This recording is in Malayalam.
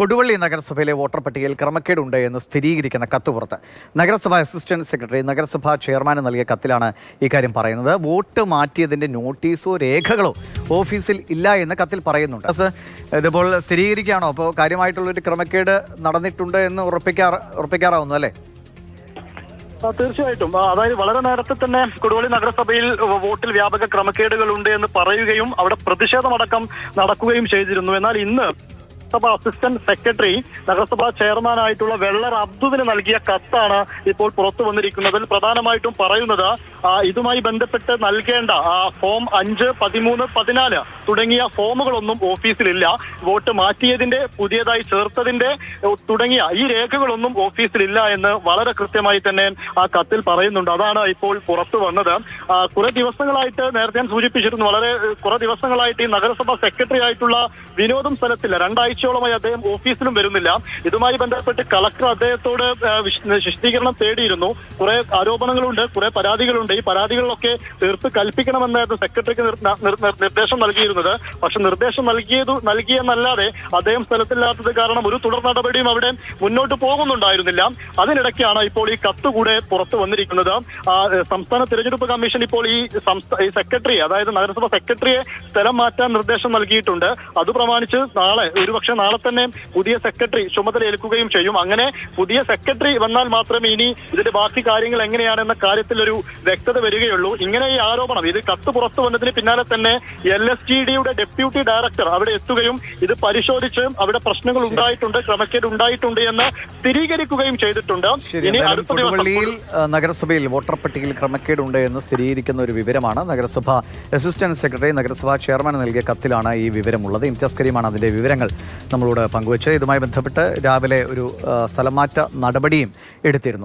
കൊടുവള്ളി നഗരസഭയിലെ വോട്ടർ പട്ടികയിൽ ക്രമക്കേടുണ്ട് എന്ന് സ്ഥിരീകരിക്കുന്ന കത്ത് പുറത്ത് നഗരസഭ അസിസ്റ്റന്റ് സെക്രട്ടറി നഗരസഭാ ചെയർമാന് നൽകിയ കത്തിലാണ് ഇക്കാര്യം പറയുന്നത്. വോട്ട് മാറ്റിയതിന്റെ നോട്ടീസോ രേഖകളോ ഓഫീസിൽ ഇല്ല എന്ന് കത്തിൽ പറയുന്നുണ്ട്. ഇതിപ്പോൾ സ്ഥിരീകരിക്കുകയാണോ? അപ്പോൾ കാര്യമായിട്ടുള്ളൊരു ക്രമക്കേട് നടന്നിട്ടുണ്ട് എന്ന് ഉറപ്പിക്കാറ് ഉറപ്പിക്കാറാവുന്നു അല്ലേ? തീർച്ചയായിട്ടും. അതായത് വളരെ നേരത്തെ തന്നെ കൊടുവള്ളി നഗരസഭയിൽ വോട്ടിൽ വ്യാപക ക്രമക്കേടുകൾ ഉണ്ട് എന്ന് പറയുകയും അവിടെ പ്രതിഷേധമടക്കം നടക്കുകയും ചെയ്തിരുന്നു. എന്നാൽ ഇന്ന് നഗരസഭ അസിസ്റ്റന്റ് സെക്രട്ടറി നഗരസഭാ ചെയർമാനായിട്ടുള്ള വെള്ളർ അബ്ദുവിന് നൽകിയ കത്താണ് ഇപ്പോൾ പുറത്തു വന്നിരിക്കുന്നത് പ്രധാനമായിട്ടും പറയുന്നത്. ഇതുമായി ബന്ധപ്പെട്ട് നൽകേണ്ട ഫോം അഞ്ച് പതിമൂന്ന് പതിനാല് തുടങ്ങിയ ഫോമുകളൊന്നും ഓഫീസിലില്ല. വോട്ട് മാറ്റിയതിന്റെ പുതിയതായി ചേർത്തതിന്റെ തുടങ്ങിയ ഈ രേഖകളൊന്നും ഓഫീസിലില്ല എന്ന് വളരെ കൃത്യമായി തന്നെ ആ കത്തിൽ പറയുന്നുണ്ട്. അതാണ് ഇപ്പോൾ പുറത്തു വന്നത്. കുറെ ദിവസങ്ങളായിട്ട് നേരത്തെ ഞാൻ സൂചിപ്പിച്ചിരുന്നു വളരെ കുറെ ദിവസങ്ങളായിട്ട് ഈ നഗരസഭാ സെക്രട്ടറി ആയിട്ടുള്ള വിനോദം സ്ഥലത്തില്ല. രണ്ടാഴ്ചയോളമായി അദ്ദേഹം ഓഫീസിലും വരുന്നില്ല. ഇതുമായി ബന്ധപ്പെട്ട് കളക്ടർ അദ്ദേഹത്തോട് വിശദീകരണം തേടിയിരുന്നു. കുറെ ആരോപണങ്ങളുണ്ട് കുറെ പരാതികളുണ്ട്. ഈ പരാതികളിലൊക്കെ തീർത്ത് കൽപ്പിക്കണമെന്നായിരുന്നു സെക്രട്ടറിക്ക് നിർ- നിർ- നിർ- നിർദ്ദേശം നൽകിയിരുന്നത്. പക്ഷെ നിർദ്ദേശം നൽകിയത് നൽകിയെന്നല്ലാതെ അദ്ദേഹം സ്ഥലത്തില്ലാത്തത് കാരണം ഒരു തുടർ നടപടിയും അവിടെ മുന്നോട്ട് പോകുന്നുണ്ടായിരുന്നില്ല. അതിനിടയ്ക്കാണ് ഇപ്പോൾ ഈ കത്ത് കൂടെ പുറത്തു വന്നിരിക്കുന്നത്. സംസ്ഥാന തിരഞ്ഞെടുപ്പ് കമ്മീഷൻ ഇപ്പോൾ ഈ സെക്രട്ടറി അതായത് നഗരസഭ സെക്രട്ടറിയെ സ്ഥലം മാറ്റാൻ നിർദ്ദേശം നൽകിയിട്ടുണ്ട്. അത് പ്രമാണിച്ച് നാളെ ഒരുപക്ഷെ നാളെ തന്നെ പുതിയ സെക്രട്ടറി ചുമതല ഏൽക്കുകയും ചെയ്യും. അങ്ങനെ പുതിയ സെക്രട്ടറി വന്നാൽ മാത്രമേ ഇനി ഇതിന്റെ ബാക്കി കാര്യങ്ങൾ എങ്ങനെയാണെന്ന കാര്യത്തിൽ ഒരു വ്യക്തത വരികയുള്ളൂ. ഇങ്ങനെ ഈ ആരോപണം ഇത് കത്ത് പുറത്തു വന്നതിന് പിന്നാലെ തന്നെ എൽ എസ് ജി ഡിയുടെ ഡെപ്യൂട്ടി ഡയറക്ടർ അവിടെ എത്തുകയും ഇത് പരിശോധിച്ച് അവിടെ പ്രശ്നങ്ങൾ ഉണ്ടായിട്ടുണ്ട് ക്രമക്കേട് ഉണ്ടായിട്ടുണ്ട് എന്ന് സ്ഥിരീകരിക്കുകയും ചെയ്തിട്ടുണ്ട്. ഇനി അടുത്ത ദിവസം നഗരസഭയിൽ വോട്ടർ പട്ടികയിൽ ക്രമക്കേടുണ്ട് എന്ന് സ്ഥിരീകരിക്കുന്ന ഒരു വിവരമാണ് നഗരസഭ അസിസ്റ്റന്റ് സെക്രട്ടറി നഗരസഭാ ചെയർമാൻ നൽകിയ കത്തിലാണ് ഈ വിവരമുള്ളത്. ഇംതിയാസ് കരീമാണ് അതിന്റെ വിവരങ്ങൾ. നമ്മളോട് പങ്കുവച്ച്. ഇതുമായി ബന്ധപ്പെട്ട് രാവിലെ ഒരു സ്ഥലമാറ്റ നടപടിയും എടുത്തിരുന്നു.